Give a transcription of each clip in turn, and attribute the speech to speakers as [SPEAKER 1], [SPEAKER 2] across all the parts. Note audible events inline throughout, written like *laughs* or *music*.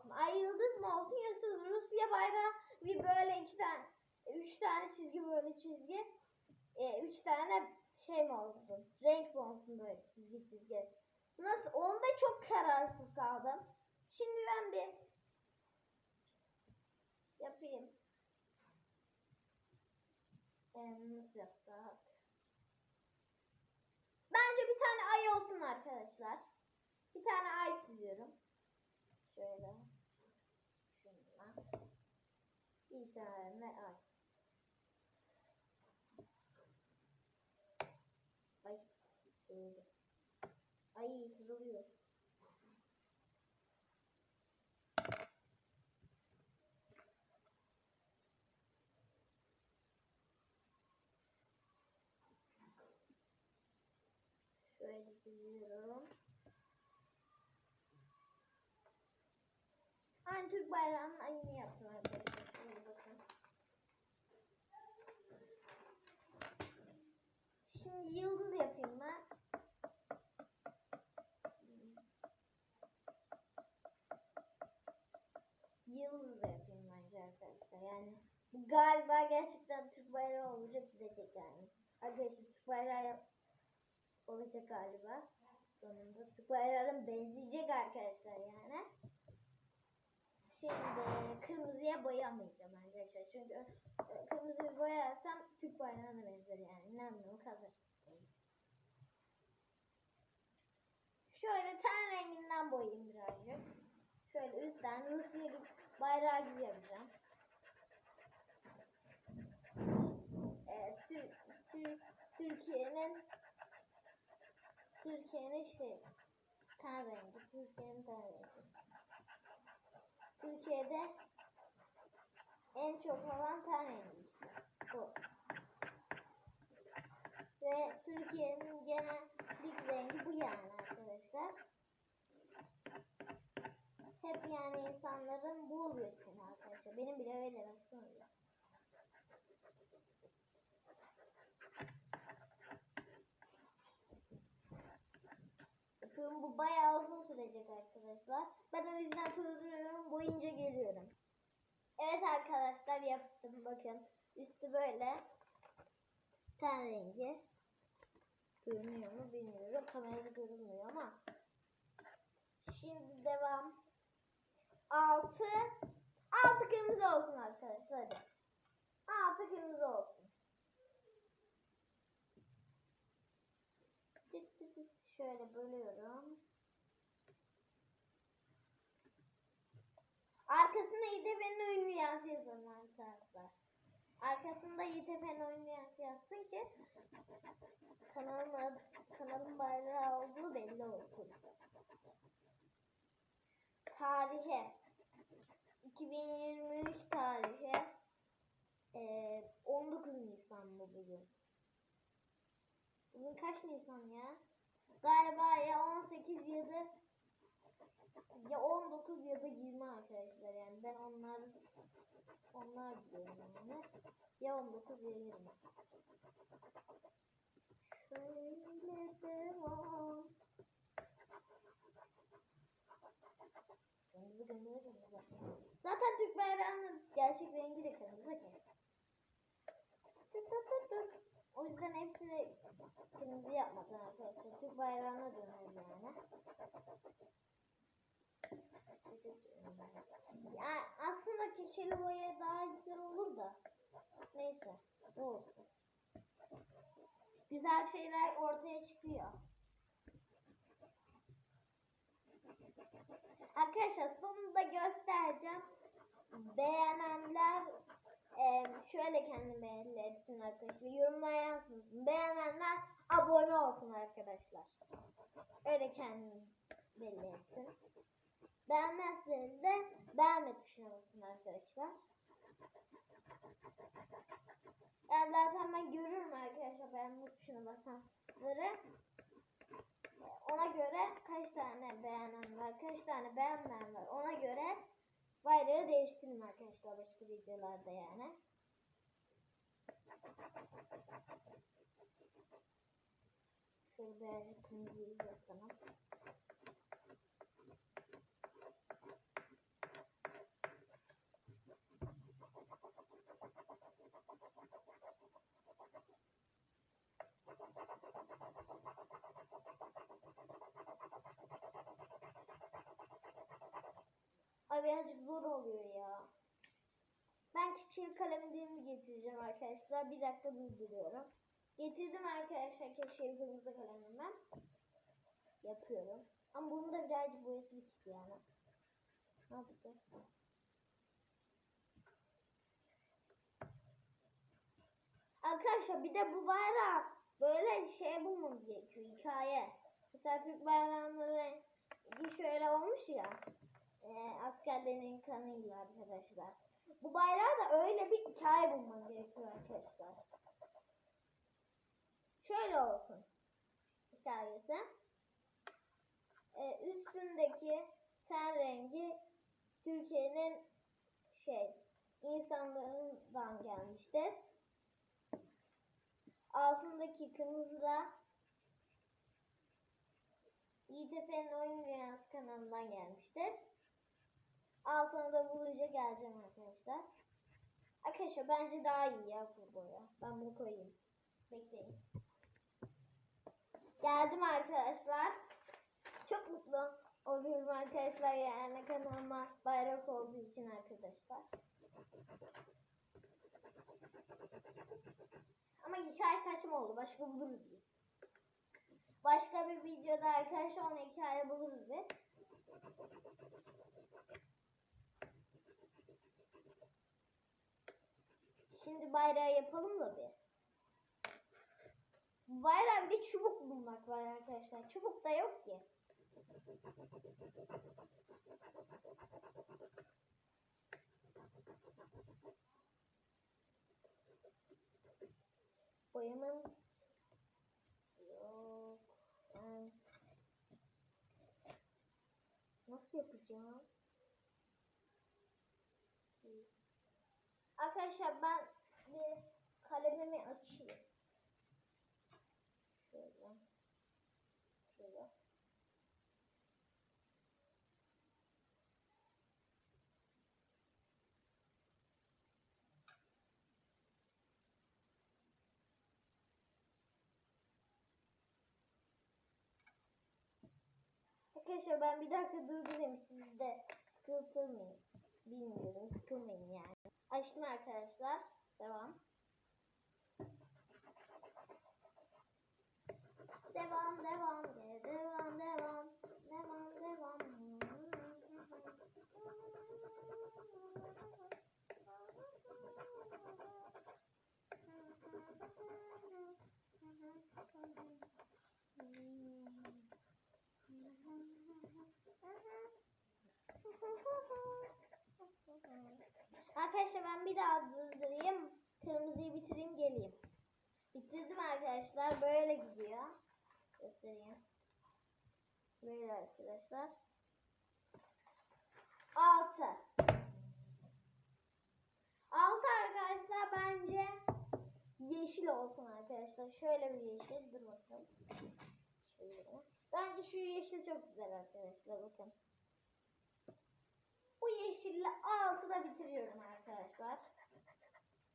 [SPEAKER 1] olsun? Ay yıldız mı olsun yoksa Rusya bayrağı bir böyle iki tane üç tane çizgi böyle çizgi e, üç tane şey mi olsun? Renk mi olsun böyle çizgi çizgi? Nasıl? Onda çok kararsız kaldım. Şimdi ben bir yapayım. Ee? Bence bir tane ay olsun arkadaşlar. Bir tane ay çiziyorum. Şöyle. Tane ay. Ay. Şöyle. Ay kırılıyor. Şöyle çiziyorum. Aynı Türk bayrağının aynı yaptım arkadaşlar. Şöyle bakın. Şimdi yıldız yapayım ben. Yıldız da yapayım bence arkadaşlar. Yani bu galiba gerçekten Türk bayrağı olacak gidecek yani. Arkadaşlar Türk bayrağı olacak galiba. Sonunda Türk bayrağına benzeyecek arkadaşlar yani. Şimdi kırmızıya boyamayacağım arkadaşlar. Çünkü e, kırmızıyı boyarsam Türk bayrağına benzer yani. Ne anlamı kalır. Şöyle ten renginden boyayayım birazcık. Şöyle üstten Rusya bayrağı gibi yapacağım. Ee, Tür- Tür- Türkiye'nin Türkiye'nin şey ten rengi. Türkiye'nin ten rengi. Türkiye'de en çok olan ten rengi işte. Bu. Ve Türkiye'nin genellik rengi bu yani arkadaşlar. Hep yani insanların bu oluyor arkadaşlar. Benim bile öyle baksanıza. Yapıyorum. Bu bayağı uzun sürecek arkadaşlar. Ben o yüzden durduruyorum. Boyunca geliyorum. Evet arkadaşlar yaptım. Bakın. Üstü böyle. Ten rengi. Görünüyor mu bilmiyorum. Kamerada görünmüyor ama. Şimdi devam. Altı. Altı kırmızı olsun arkadaşlar. Hadi. Altı kırmızı olsun. Şöyle bölüyorum. Arkasında YTF'nin oyun dünyası yazalım arkadaşlar. Arkasında YTF'nin oyun dünyası yazsın ki kanalın, kanalın bayrağı olduğu belli olsun. Tarihe 2023 tarihi eee 19 Nisan bu bugün. Bugün kaç Nisan ya? Galiba ya 18 ya da ya 19 ya da 20 arkadaşlar yani ben onlar onlar diyorum yani. Ya 19 ya 20. Şöyle devam. Kırmızı kırmızı kırmızı. Zaten Türk bayrağının gerçek rengi de kırmızı ki. Dur dur dur dur. O yüzden hepsini kırmızı yapmadan arkadaşlar. Türk bayrağına döneriz yani. Ya aslında keçeli boya daha güzel olur da. Neyse. Ne olsun. Güzel şeyler ortaya çıkıyor. Arkadaşlar sonunda göstereceğim. Beğenenler e, şöyle kendi belli etsin arkadaşlar. Yorumlar yazsın. Beğenenler abone olsun arkadaşlar. Öyle kendini belli etsin. Beğenmezseniz de beğenme tuşuna basın arkadaşlar. Yani zaten ben görürüm arkadaşlar beğenme tuşuna basanları. Ona göre kaç tane beğenen var, kaç tane beğenmeyen var. Ona göre bayrağı değiştirin arkadaşlar başka videolarda yani. Şöyle birazcık kırmızıyı yapalım. Ay birazcık zor oluyor ya. Ben keçeli kalemimi getireceğim arkadaşlar. Bir dakika durduruyorum. Getirdim arkadaşlar keçeli kırmızı kalemimi. Yapıyorum. Ama bunun da birazcık boyası bitik yani. Ne yapacağız? Arkadaşlar bir de bu bayrağı böyle şey bulmamız gerekiyor. Hikaye. Mesela Türk rengi şöyle olmuş ya. E, askerlerin kanıyla arkadaşlar. Bu bayrağı da öyle bir hikaye bulmam gerekiyor arkadaşlar. Şöyle olsun. Hikayesi. E, üstündeki ten rengi Türkiye'nin şey insanlarından gelmiştir. Altındaki kırmızı da İTF'nin Oyun Dünyası. Altına da bulunca geleceğim arkadaşlar. Arkadaşlar bence daha iyi ya bu boya. Ben bunu koyayım. Bekleyin. Geldim arkadaşlar. Çok mutlu oluyorum arkadaşlar yani kanalıma bayrak olduğu için arkadaşlar. Ama hikaye saçma oldu. Başka buluruz biz. Başka bir videoda arkadaşlar ona hikaye buluruz biz. Şimdi bayrağı yapalım da bir. Bayrağı bir de çubuk bulmak var arkadaşlar. Çubuk da yok ki. Boyamam yok. Nasıl yapacağım? Arkadaşlar ben bir kalemimi açayım. Şöyle. Şöyle. Arkadaşlar ben bir dakika durdurayım siz de sıkıltılmayın. Bilmiyorum sıkılmayın yani. Açtım arkadaşlar. Devam. Devam devam de, devam devam devam devam. Arkadaşlar ben bir daha durdurayım. Kırmızıyı bitireyim geleyim. Bitirdim arkadaşlar. Böyle gidiyor. Göstereyim. Böyle arkadaşlar. Altı. Altı arkadaşlar bence yeşil olsun arkadaşlar. Şöyle bir yeşil. Dur bakalım. Şöyle. Bence şu yeşil çok güzel arkadaşlar. Bakın. Bu yeşille altı da bitiriyorum arkadaşlar.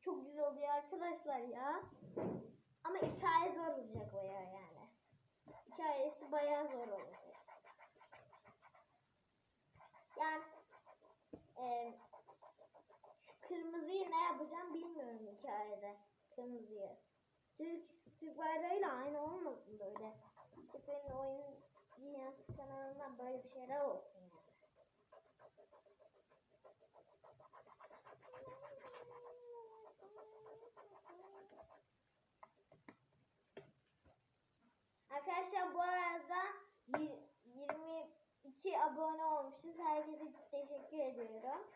[SPEAKER 1] Çok güzel oluyor arkadaşlar ya. Ama hikaye zor olacak bayağı yani. Hikayesi bayağı zor olacak. Yani e, şu kırmızıyı ne yapacağım bilmiyorum hikayede. Kırmızıyı. Türk, Türk bayrağıyla aynı olmasın böyle. Tepe'nin oyun dünyası kanalından böyle bir şeyler olsun yani. Arkadaşlar bu arada y- 22 abone olmuşuz. Herkese teşekkür ediyorum.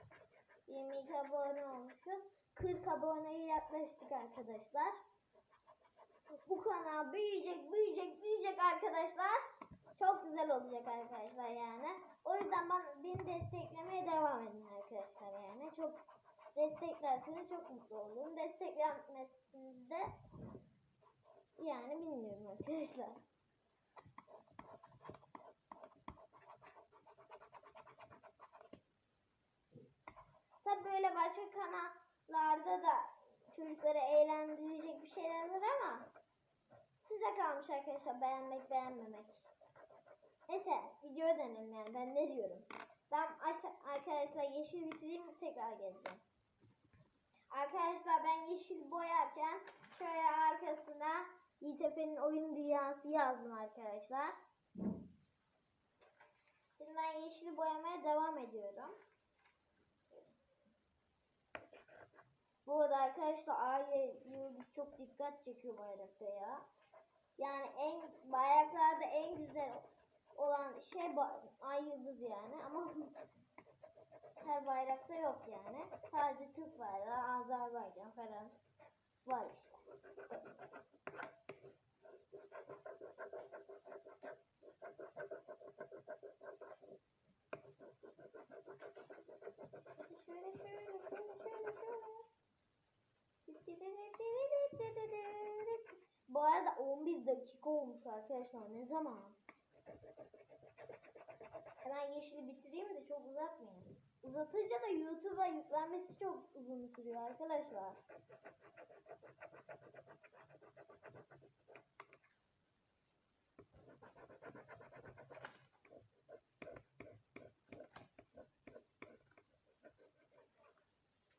[SPEAKER 1] 22 abone olmuşuz. 40 aboneye yaklaştık arkadaşlar. Bu kanal büyüyecek, büyüyecek, büyüyecek arkadaşlar. Çok güzel olacak arkadaşlar yani. O yüzden ben, beni desteklemeye devam edin arkadaşlar yani. Çok desteklerseniz çok mutlu olurum. Desteklenmesinizde yani bilmiyorum arkadaşlar. Tabi böyle başka kanallarda da çocukları eğlendirecek bir şeyler var ama size kalmış arkadaşlar beğenmek beğenmemek. Neyse videoya dönelim yani ben ne diyorum. Ben arkadaşlar yeşil bitireyim tekrar geleceğim. Arkadaşlar ben yeşil boyarken şöyle arkasına YTF'nin oyun dünyası yazdım arkadaşlar. Şimdi ben yeşili boyamaya devam ediyorum. Bu arada arkadaşlar yıldız çok dikkat çekiyor bayrakta ya. Yani en bayraklarda en güzel olan şey ay yıldız yani ama *laughs* her bayrakta yok yani. Sadece Türk bayrağı, Azerbaycan falan var işte. Şöyle şöyle şöyle şöyle şöyle. Bu arada 11 dakika olmuş arkadaşlar. Ne zaman? Hemen yeşili bitireyim de çok uzatmayayım. Uzatınca da YouTube'a yüklenmesi çok uzun sürüyor arkadaşlar.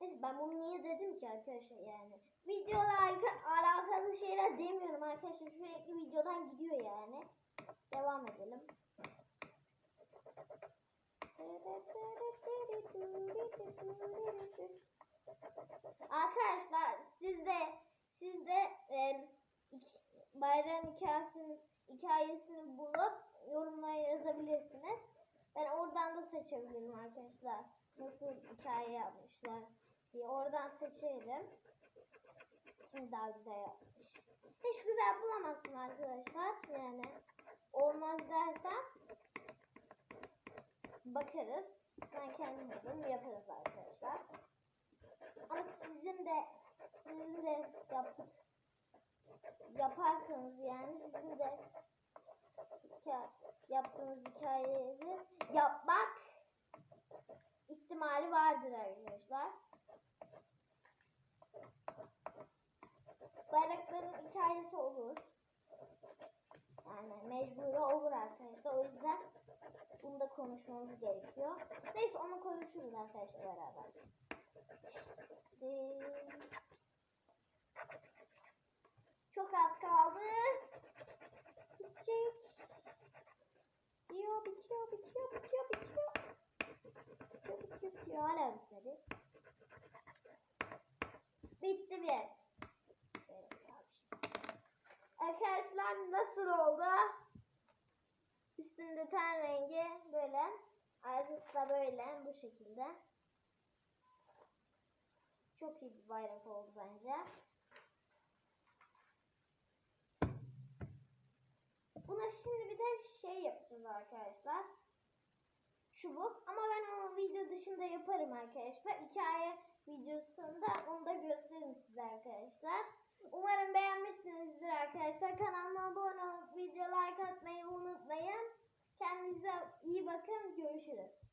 [SPEAKER 1] Neyse ben bunu niye dedim ki arkadaşlar yani. Videola alaka- alakalı şeyler demiyorum arkadaşlar. Sürekli videodan gidiyor yani. Devam edelim. Arkadaşlar siz de siz de e, bayrağın hikayesini, hikayesini bulup yorumlara yazabilirsiniz. Ben oradan da seçebilirim arkadaşlar. Nasıl hikaye yapmışlar diye oradan seçerim. Kim daha güzel yapmış. Hiç güzel bulamazsın arkadaşlar. Yani olmaz dersen bakarız. Ben kendim bulurum yaparız arkadaşlar. Ama sizin de sizin de yaptık yaparsanız yani sizin de hikaye, yaptığınız hikayeyi yapmak ihtimali vardır arkadaşlar. Bayrakların hikayesi olur. Yani mecburi olur arkadaşlar. O yüzden bunu da konuşmamız gerekiyor. Neyse onu konuşuruz arkadaşlar beraber. Şimdi... Bitiyor, bitiyor, bitiyor, bitiyor, bitiyor. Bitiyor, bitiyor, bitiyor. Hala bitmedi. Bitti bir. Arkadaşlar nasıl oldu? Üstünde ten rengi böyle. Arkası da böyle bu şekilde. Çok iyi bir bayrak oldu bence. Şimdi bir de şey yapacağız arkadaşlar. Çubuk ama ben onu video dışında yaparım arkadaşlar. Hikaye videosunda onu da gösteririm size arkadaşlar. Umarım beğenmişsinizdir arkadaşlar. Kanalıma abone olup video like atmayı unutmayın. Kendinize iyi bakın. Görüşürüz.